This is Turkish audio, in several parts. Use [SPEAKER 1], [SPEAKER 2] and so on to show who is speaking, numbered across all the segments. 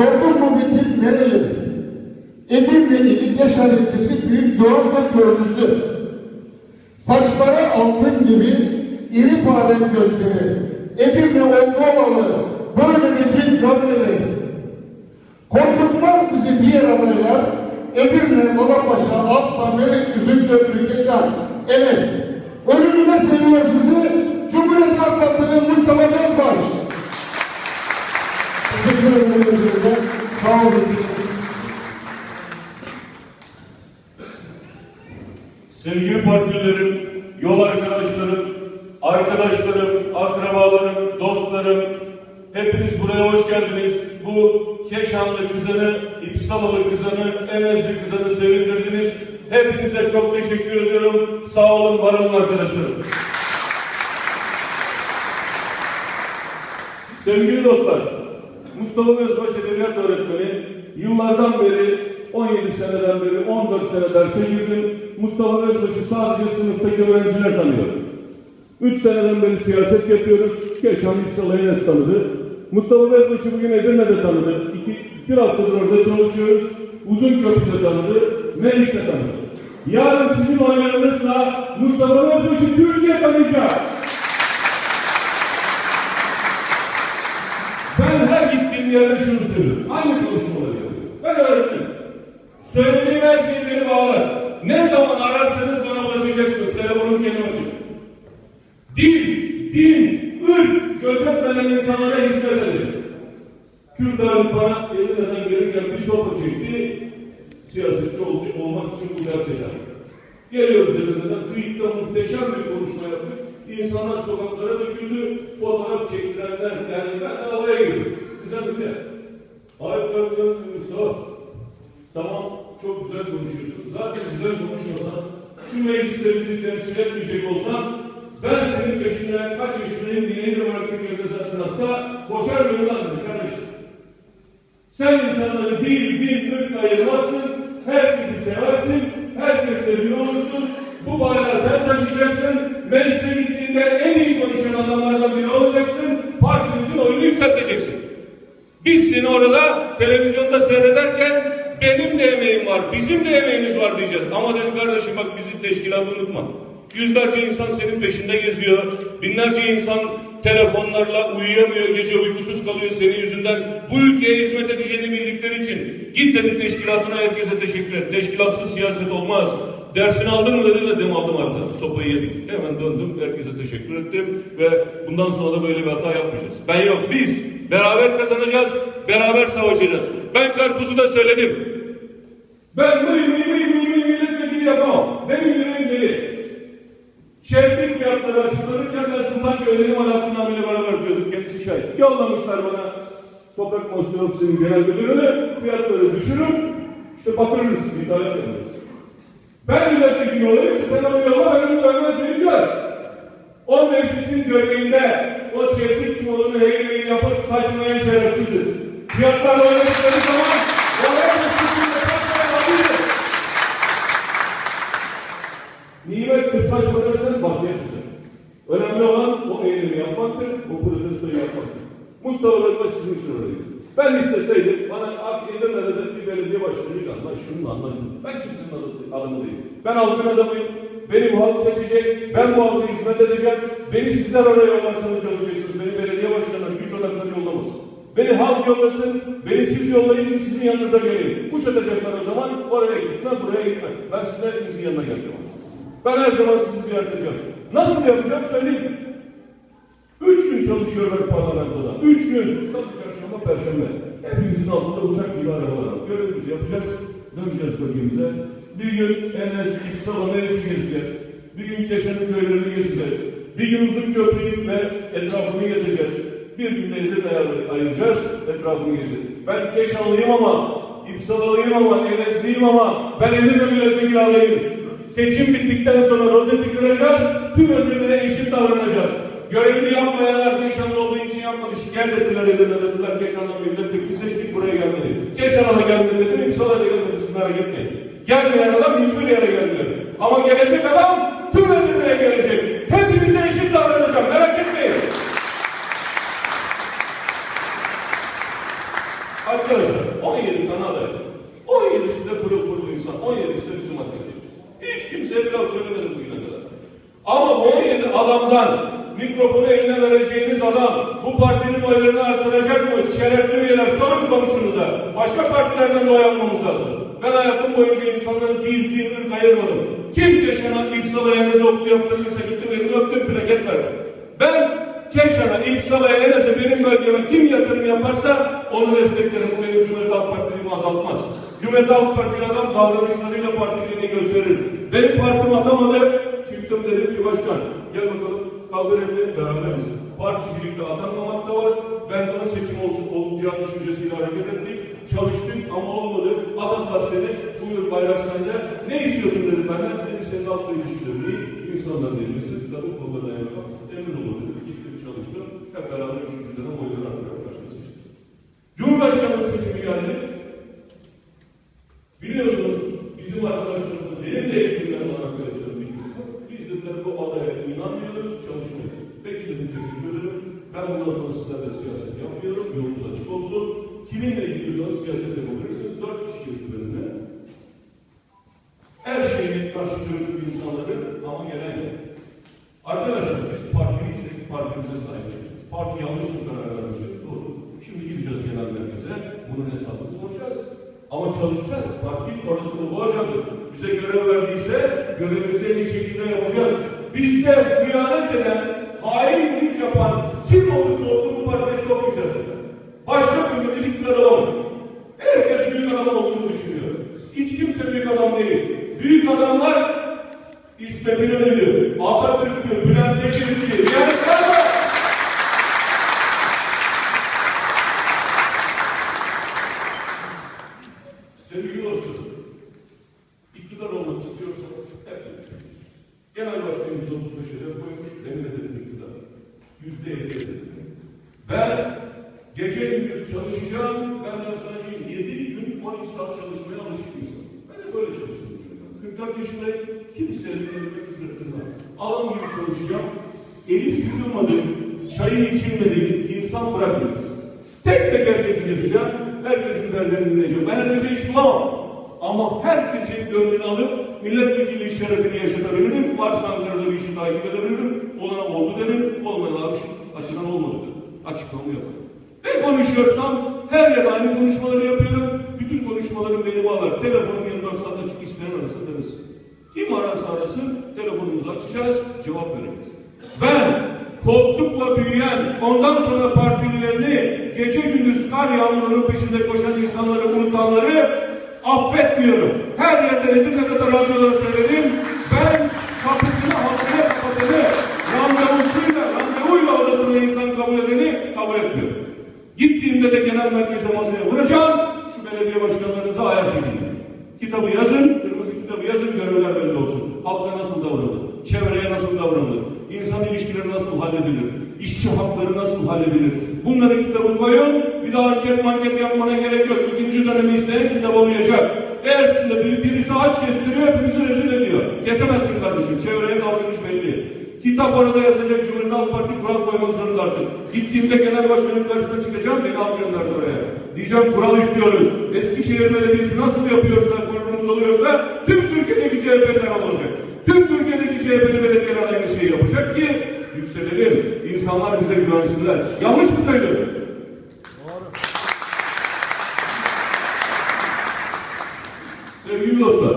[SPEAKER 1] Sordum bu bitim nereli? Edirne ili Keşan ilçesi Büyük Doğanca köylüsü. Saçları altın gibi iri badem gözleri. Edirne Oldolalı böyle bitim görmeli. Korkutmaz bizi diğer adaylar. Edirne, Malapaşa, Afsa, Meriç, Üzümköprü, Keşan, Enes. Ölümüne seviyor sizi. Cumhuriyet Halk Mustafa Bezbaş. Teşekkür ederim. hepinize. Sağ olun.
[SPEAKER 2] Sevgili partilerim, yol arkadaşlarım, arkadaşlarım, akrabalarım, dostlarım, hepiniz buraya hoş geldiniz. Bu Keşanlı kızını, İpsalalı kızını, Emezli kızını sevindirdiniz. Hepinize çok teşekkür ediyorum. Sağ olun, var olun arkadaşlarım. Sevgili dostlar, Mustafa Özbaş Edebiyat Öğretmeni yıllardan beri, 17 seneden beri 14 sene derse girdim. Mustafa Özbaş'ı sadece sınıftaki öğrenciler tanıyor. 3 seneden beri siyaset yapıyoruz. Keşan Yüksel Enes tanıdı. Mustafa Özbaş'ı bugün Edirne'de tanıdı. İki, bir haftadır orada çalışıyoruz. Uzun Köprü'de tanıdı. Meriç'te tanıdı. Yarın sizin oylarınızla Mustafa Özbaş'ı Türkiye tanıyacak. Ben her gittiğim yerde şunu söylüyorum. Aynı konuşmaları yapıyorum. Ben öğretmenim. Söylediğim her şey beni bağlar. Ne zaman ararsanız bana ulaşacaksınız. Telefonum kendi açık. Din, din, ırk gözetmeden insanlara hizmet edecek. Kürt abi bana Edirne'den gelirken bir sopa çekti. Siyasetçi olacak olmak için bu derse geldi. Geliyoruz Edirne'den. Kıyıkta muhteşem bir konuşma yaptık. İnsanlar sokaklara döküldü. Fotoğraf ben de havaya girdim. Güzel güzel. Hayır kardeşim Mustafa. Tamam çok güzel konuşuyorsun. Zaten güzel konuşmasan şu mecliste bizi temsil etmeyecek olsan ben senin peşinden kaç yaşındayım bileğini de bıraktım yerde zaten hasta koşar mıyım lan dedi kardeşim. Sen insanları değil bir ırk ayırmazsın, herkesi seversin, herkesle bir olursun, bu bayrağı sen taşıyacaksın, meclise gittiğinde en iyi konuşan adamlardan biri olacaksın, partimizin oyunu yükselteceksin. Biz seni orada televizyonda seyrederken benim de emeğim var, bizim de emeğimiz var diyeceğiz. Ama dedim kardeşim bak bizi teşkilatı unutma. Yüzlerce insan senin peşinde geziyor. Binlerce insan telefonlarla uyuyamıyor, gece uykusuz kalıyor senin yüzünden. Bu ülkeye hizmet edeceğini bildikleri için. Git dedi teşkilatına herkese teşekkür et. Teşkilatsız siyaset olmaz. Dersini aldın mı dedi dedim aldım artık. Sopayı yedik. Hemen döndüm, herkese teşekkür ettim. Ve bundan sonra da böyle bir hata yapmayacağız. Ben yok, biz beraber kazanacağız, beraber savaşacağız. Ben karpuzu da söyledim. Ben mıy mıy mıy mıy mıy milletvekili yapamam. Benim yüreğim deli. Çeltik fiyatları açıklanırken ben Sultan Köyleri Alaaddin beraber diyorduk. Kendisi şahit. Yollamışlar bana Toprak Konseyi Ofisi'nin genel müdürünü fiyatları düşürün. İşte batırırız iddia ederiz. Ben milletvekili olayım, sen onu yolla, ben onu övmez miyim gör. O meclisin göbeğinde o çeltik çuvalını heyleyi yapıp saçmayan şerefsizdir. Fiyatlar oynadıkları zaman oraya meclisin alıyor. Nimet kırsaç bakarsan bahçeye sıcak. Önemli olan o eylemi yapmaktır, o protestoyu yapmaktır. Mustafa Özbaş sizin için oradaydı. Ben isteseydim, bana ak Edirne'de de bir belediye başkanıyla anlaş, şununla anlaş. Ben kimsenin adamı değilim. Ben halkın adamıyım. Beni bu halk seçecek, ben bu hizmet edeceğim. Beni sizler oraya yollarsanız yollayacaksınız. Beni belediye başkanları güç odakları yollamasın. Beni halk yollasın, beni siz yollayın, sizin yanınıza geleyim. Kuş atacaklar o zaman, oraya gitmem, buraya gitmem. Ben sizin hepinizin yanına geleceğim. Ben her zaman sizi ziyaret edeceğim. Nasıl yapacağım söyleyeyim. Üç gün çalışıyorlar parlamentoda. Üç gün. Salı, çarşamba, perşembe. Hepimizin altında uçak gibi arabalar. Görevimizi yapacağız. Döneceğiz bölgemize. Bir gün Enes, İpsala, Meriç'i gezeceğiz. Bir gün Keşan'ın köylerini gezeceğiz. Bir gün Uzun Köprü'yü ve etrafını gezeceğiz. Bir gün de Edirne'ye ayıracağız. Etrafını gezeceğiz. Ben Keşanlıyım ama, İpsalalıyım ama, Enesliyim ama ben Edirne milletvekili adayım. Seçim bittikten sonra rozeti kıracağız, tüm ödüllere eşit davranacağız. Görevini yapmayanlar Keşanlı olduğu için yapmadı. Şikayet ettiler Edirne dediler. Keşan'dan milletvekili seçtik buraya gelmedi. Keşan'a da gelmedi dedim, İpsala'ya da gelmedi. Siz merak etmeyin. Gelmeyen adam hiçbir yere gelmiyor. Ama gelecek adam tüm Edirne'ye gelecek. Hepimize eşit davranacağım. Merak etmeyin. Arkadaşlar 17 tane aday. 17'si de pırıl pırıl insan. 17'si de bizim arkadaşımız. Hiç kimseye bir laf söylemedi bugüne kadar. Ama bu 17 adamdan mikrofonu eline vereceğiniz adam bu partinin oylarını artıracak mı? Şerefli üyeler sorun komşunuza. Başka partilerden de oy almamız lazım. Ben hayatım boyunca insanların dil, din, ırk ayırmadım. Kim Keşan'a İpsal'a Enes'e okulu yaptırdıysa gitti benim öptüm plaket verdim. Ben Keşan'a, İpsal'a, Enes'e benim bölgeme kim yatırım yaparsa onu desteklerim. Bu benim Cumhuriyet Halk Partiliğimi azaltmaz. Cumhuriyet Halk Partili adam davranışlarıyla partiliğini gösterir. Benim partim atamadı. Çıktım dedim ki başkan gel bakalım kaldır elini beraberiz. Particilikle atanmamak da var. Ben daha seçim olsun olacağı düşüncesiyle hareket ettik. Çalıştık ama olmadı. Adadılar seni. Buyur bayrak sende. Ne istiyorsun dedim benden. Dedi senin altına ilişkilerini. İnsanların elini sırtladım. Kollarına yapmak. Emin olur dedim. Gittim çalıştım. Hep beraber üçüncü dönem oyları atarak başkanı seçtim. Cumhurbaşkanlığı seçimi geldi. Biliyorsunuz bizim arkadaşlarımızın benim de eğitimden olan arkadaşlarım bir kısmı biz dediler bu adaya inanmıyoruz, çalışmayız. Peki dedim teşekkür ederim. Ben bundan sonra sizlerle siyaset yapmıyorum. Yolunuz açık olsun. Kiminle istiyorsanız siyaset yapabilirsiniz. Dört kişi gezdi benimle. Her şeyi karşılıyoruz bu insanları ama gelen yok. Arkadaşlar biz partiliysek partimize sahip çıkacağız. Parti yanlış mı karar vermişse doğru. Şimdi gideceğiz genel merkeze. Bunun hesabını soracağız. Ama çalışacağız. Parti parasını boğacaktır. Bize görev verdiyse görevimizi en iyi şekilde yapacağız. Bizde hıyanet eden, hainlik yapan kim olursa olsun bu partiye sokmayacağız. Olamayız. Herkes büyük adam olduğunu düşünüyor. Hiç kimse büyük adam değil. Büyük adamlar İsmet İnönü'ydü, Atatürk'tü, Bülent Ecevit'ti. Yani var. Sevgili dostum, iktidar olmak istiyorsan hep birlikte. Genel başkan yüzde otuz beş hedef koymuş, benim hedefim iktidar. Yüzde. Ben gece gündüz çalışacağım, benden sadece yedi gün 12 saat çalışmaya alışık bir insanım. Ben de böyle çalıştım. 44 yaşındayım, kimsenin elime kızdırtmam. Adam gibi çalışacağım, eli sıkılmadık, çayı içilmedik, insan bırakmayacağız. Tek tek herkesi gezeceğim, herkesin derdini dinleyeceğim. Ben herkese iş bulamam. Ama herkesin gönlünü alıp milletvekili şerefini yaşatabilirim. Varsa Ankara'da bir işi takip edebilirim. Olana oldu derim, olmayan abi açıdan olmadı derim. Açıklamamı yaparım. Ne konuşuyorsam her yerde aynı konuşmaları yapıyorum. Bütün konuşmalarım beni bağlar. Telefonum yanımdan saat açık isteyen arasın demesin. Kim ararsa arasın telefonumuzu açacağız, cevap vereceğiz. Ben korktukla büyüyen, ondan sonra partililerini gece gündüz kar yağmurunun peşinde koşan insanları unutanları affetmiyorum. Her yerde ne kadar radyolara söyledim. Ben kapısını halkaya kapatanı, Gittiğimde de genel merkeze masaya vuracağım. Şu belediye başkanlarınıza ayar çekeceğim. Kitabı yazın, kırmızı kitabı yazın, görevler belli olsun. Halka nasıl davranılır? Çevreye nasıl davranılır? İnsan ilişkileri nasıl halledilir? İşçi hakları nasıl halledilir? Bunları kitabı koyun, bir daha anket manket yapmana gerek yok. İkinci dönemi isteyen kitabı uyacak. Eğer bir, birisi aç kestiriyor, hepimizi rezil ediyor. Kesemezsin kardeşim, çevreye davranış belli. Kitap orada yazacak Cumhuriyet Halk Parti kural koymak zorunda artık. Gittiğimde genel başkanın karşısına çıkacağım, beni al gönderdi oraya. Diyeceğim kural istiyoruz. Eskişehir Belediyesi nasıl yapıyorsa, gururumuz oluyorsa tüm Türkiye'deki CHP'ler alacak. Tüm Türkiye'deki CHP'li belediyeler aynı şeyi yapacak ki yükselelim. İnsanlar bize güvensinler. Yanlış mı söylüyorum? Sevgili dostlar,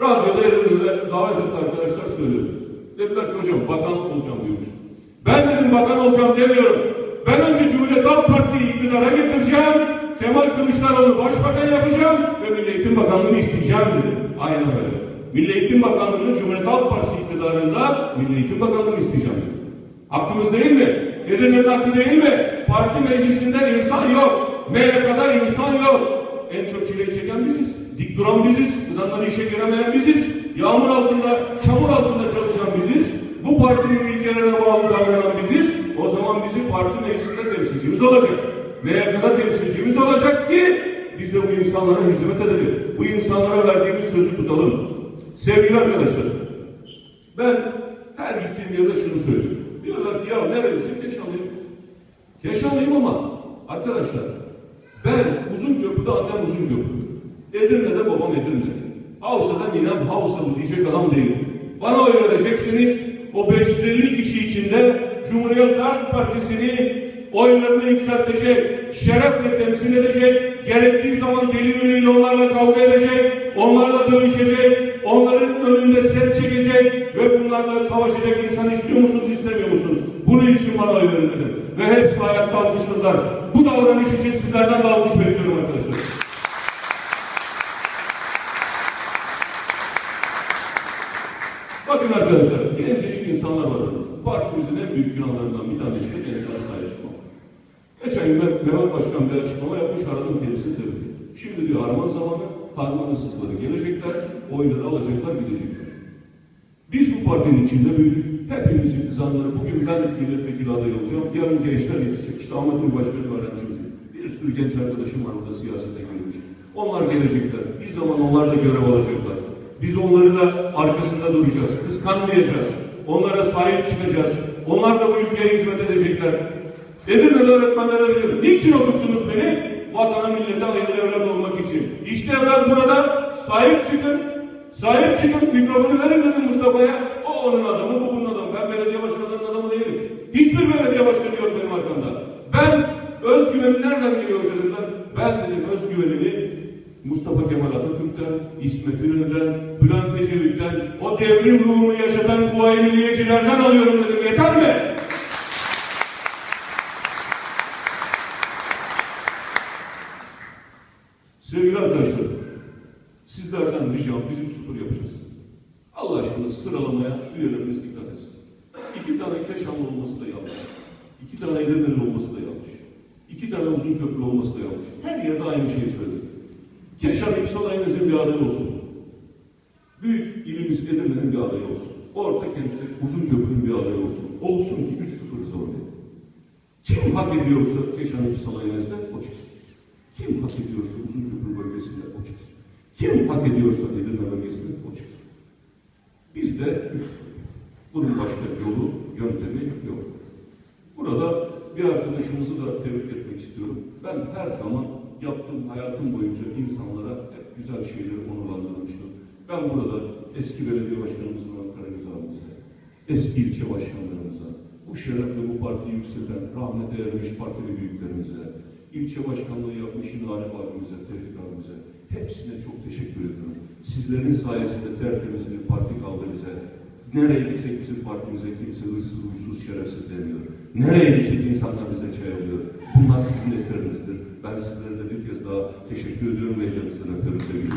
[SPEAKER 2] radyoda elimizde davet etti arkadaşlar söylüyor. Dediler ki hocam bakan olacağım diyormuştum. Ben dedim bakan olacağım demiyorum. Ben önce Cumhuriyet Halk Parti'yi iktidara getireceğim. Kemal Kılıçdaroğlu başbakan yapacağım ve Milli Eğitim Bakanlığı'nı isteyeceğim dedim. Aynen öyle. Milli Eğitim Bakanlığı'nı Cumhuriyet Halk Partisi iktidarında Milli Eğitim Bakanlığı'nı isteyeceğim dedim. Hakkımız değil mi? Edirne'nin hakkı değil mi? Parti meclisinden insan yok. MYK'da insan yok. En çok çileyi çeken biziz. Dik duran biziz. Kızanları işe giremeyen biziz. Yağmur altında, çamur partinin ilkelerine bağlı davranan biziz. O zaman bizim parti meclisinde temsilcimiz olacak. MYK'da temsilcimiz olacak ki biz de bu insanlara hizmet edelim. Bu insanlara verdiğimiz sözü tutalım. Sevgili arkadaşlar, ben her gittiğim yerde şunu söylüyorum. Diyorlar ki ya nerelisin? Keşanlıyım. Keşanlıyım ama arkadaşlar Ben Uzunköprü'de annem Uzunköprü. Edirne'de babam Edirne'de. Havsa'da ninem Havsalı diyecek adam değil. Bana oy vereceksiniz. O 550 kişi içinde Cumhuriyet Halk Partisi'ni oylarını yükseltecek, şerefle temsil edecek, gerektiği zaman deli yüreğiyle onlarla kavga edecek, onlarla dövüşecek, onların önünde set çekecek ve bunlarla savaşacak insan istiyor musunuz, istemiyor musunuz? Bunun için bana oy verin dedim. Ve hepsi ayakta alkışladılar. Bu davranış için sizlerden de alkış bekliyorum arkadaşlar. Bakın arkadaşlar, gencecik insanlar var aramızda. Partimizin en büyük günahlarından bir tanesi de gençlere sahip çıkmak. Geçen gün ben Mehmet Başkan bir açıklama yapmış, aradım kendisini ettim. Şimdi diyor harman zamanı, harman hırsızları gelecekler, oyları alacaklar, gidecekler. Biz bu partinin içinde büyüdük. Hepimizin kızanları, bugün ben milletvekili adayı olacağım, yarın gençler yetişecek. İşte Ahmet Nur Başkanı diyor. Bir sürü genç arkadaşım var orada siyasete girmiş. Onlar gelecekler. Bir zaman onlar da görev alacaklar. Biz onları da arkasında duracağız. Kıskanmayacağız. Onlara sahip çıkacağız. Onlar da bu ülkeye hizmet edecekler. Edirne'de öğretmenlere diyorum. Niçin okuttunuz beni? Vatana millete hayırlı evlat olmak için. İşte evlat burada. Sahip çıkın. Sahip çıkın. Mikrofonu verin dedim Mustafa'ya. O onun adamı, bu bunun adamı. Ben belediye başkanlarının adamı değilim. Hiçbir belediye başkanı yok benim arkamda. Ben özgüvenim nereden geliyor hocalarımdan? Ben dedim özgüvenimi Mustafa Kemal Atatürk'ten, İsmet İnönü'den, Bülent Ecevit'ten, o devrim ruhunu yaşatan kuvayi milliyecilerden alıyorum dedim. Yeter mi? Sevgili arkadaşlar, sizlerden ricam bizim sıfır yapacağız. Allah aşkına sıralamaya üyelerimiz dikkat etsin. İki tane Keşanlı olması da yanlış. İki tane Edirne'li olması da yanlış. İki tane uzun köprü olması da yanlış. Her yerde aynı şeyi söyledim. Keşan İpsal Aynez'in bir adayı olsun. Büyük ilimiz Edirne'nin bir adayı olsun. Orta kentte uzun köprünün bir adayı olsun. Olsun ki 3-0 zorlayın. Kim hak ediyorsa Keşan İpsal Aynez'de o çıksın. Kim hak ediyorsa uzun köprü bölgesinde o çıksın. Kim hak ediyorsa Edirne bölgesinde o çıksın. Biz de üst. Bunun başka yolu, yöntemi yok. Burada bir arkadaşımızı da tebrik etmek istiyorum. Ben her zaman yaptığım hayatım boyunca insanlara hep güzel şeyleri onurlandırmıştım. Ben burada eski belediye başkanımız Murat Karagöz abimize, eski ilçe başkanlarımıza, bu şerefle bu partiyi yükselten rahmete ermiş partili büyüklerimize, ilçe başkanlığı yapmış yine Arif abimize, Tevfik abimize, hepsine çok teşekkür ediyorum. Sizlerin sayesinde tertemiz parti kaldı bize. Nereye gitsek bizim partimize kimse hırsız, huysuz, şerefsiz demiyor. Nereye gitsek insanlar bize çay alıyor. Bunlar sizin eserinizdir. Ben sizlere de bir kez daha teşekkür ediyorum ve ellerinizden öpüyorum sevgili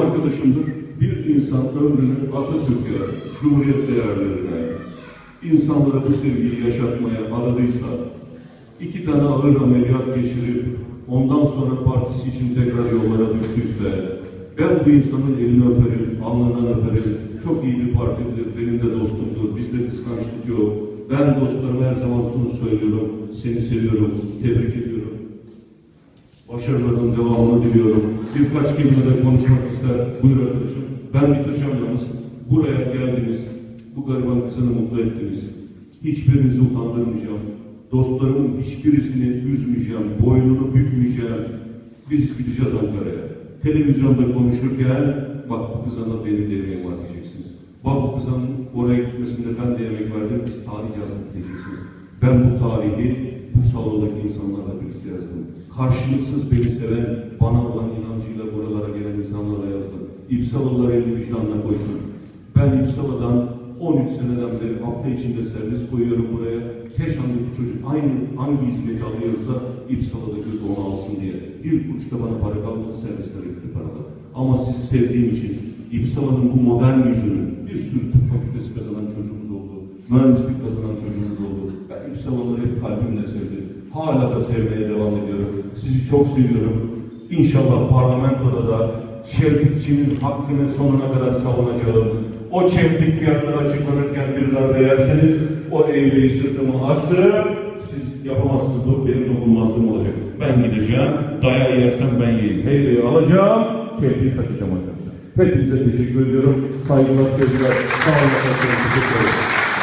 [SPEAKER 2] arkadaşımdır. Bir insan ömrünü Atatürk'e, Cumhuriyet değerlerine, insanlara bu sevgiyi yaşatmaya aradıysa, iki tane ağır ameliyat geçirip, ondan sonra partisi için tekrar yollara düştüyse, ben bu insanın elini öperim, alnından öperim. Çok iyi bir partidir, benim de dostumdur, bizde kıskançlık yok. Ben dostlarıma her zaman şunu söylüyorum, seni seviyorum, tebrik ediyorum. Başarılarının devamını diliyorum. Birkaç kelime konuşmak ister. Buyur arkadaşım. Ben bitireceğim yalnız. Buraya geldiniz. Bu gariban kızını mutlu ettiniz. Hiçbirinizi utandırmayacağım. Dostlarımın hiçbirisini üzmeyeceğim. Boynunu bükmeyeceğim. Biz gideceğiz Ankara'ya. Televizyonda konuşurken bak bu kızana benim de emeğim var diyeceksiniz. Bak bu kızanın oraya gitmesinde ben de emek verdim. Biz tarih yazdık diyeceksiniz. Ben bu tarihi bu salondaki insanlarla birlikte yazdım. Karşılıksız beni seven, bana olan inancıyla buralara gelen insanlarla yazdım. İpsalalılar elini vicdanına koysun. Ben İpsala'dan 13 seneden beri hafta içinde servis koyuyorum buraya. Keşan'daki çocuk aynı hangi hizmeti alıyorsa İpsala'daki onu alsın diye. Bir kuruş da bana para kalmadı, servisler gitti paralar. Ama sizi sevdiğim için İpsala'nın bu modern yüzünü bir sürü tıp fakültesi kazanan çocuğumuz oldu. Mühendislik kazanan çocuğumuz oldu. Ben İpsalalıları hep kalbimle sevdim. Hala da sevmeye devam ediyorum. Sizi çok seviyorum. İnşallah parlamentoda da çevrekçinin hakkını sonuna kadar savunacağım. O çemlik fiyatları açıklanırken bir darbe yerseniz o evreyi sırtıma astırır. Siz yapamazsınız bu benim dokunmazlığım olacak. Ben gideceğim, dayağı yersem ben yiyeyim. Heyreyi alacağım, çemliği saçacağım arkadaşlar. Hepinize teşekkür ediyorum. Saygılar, sevgiler. Sağ olun. Teşekkür ederim.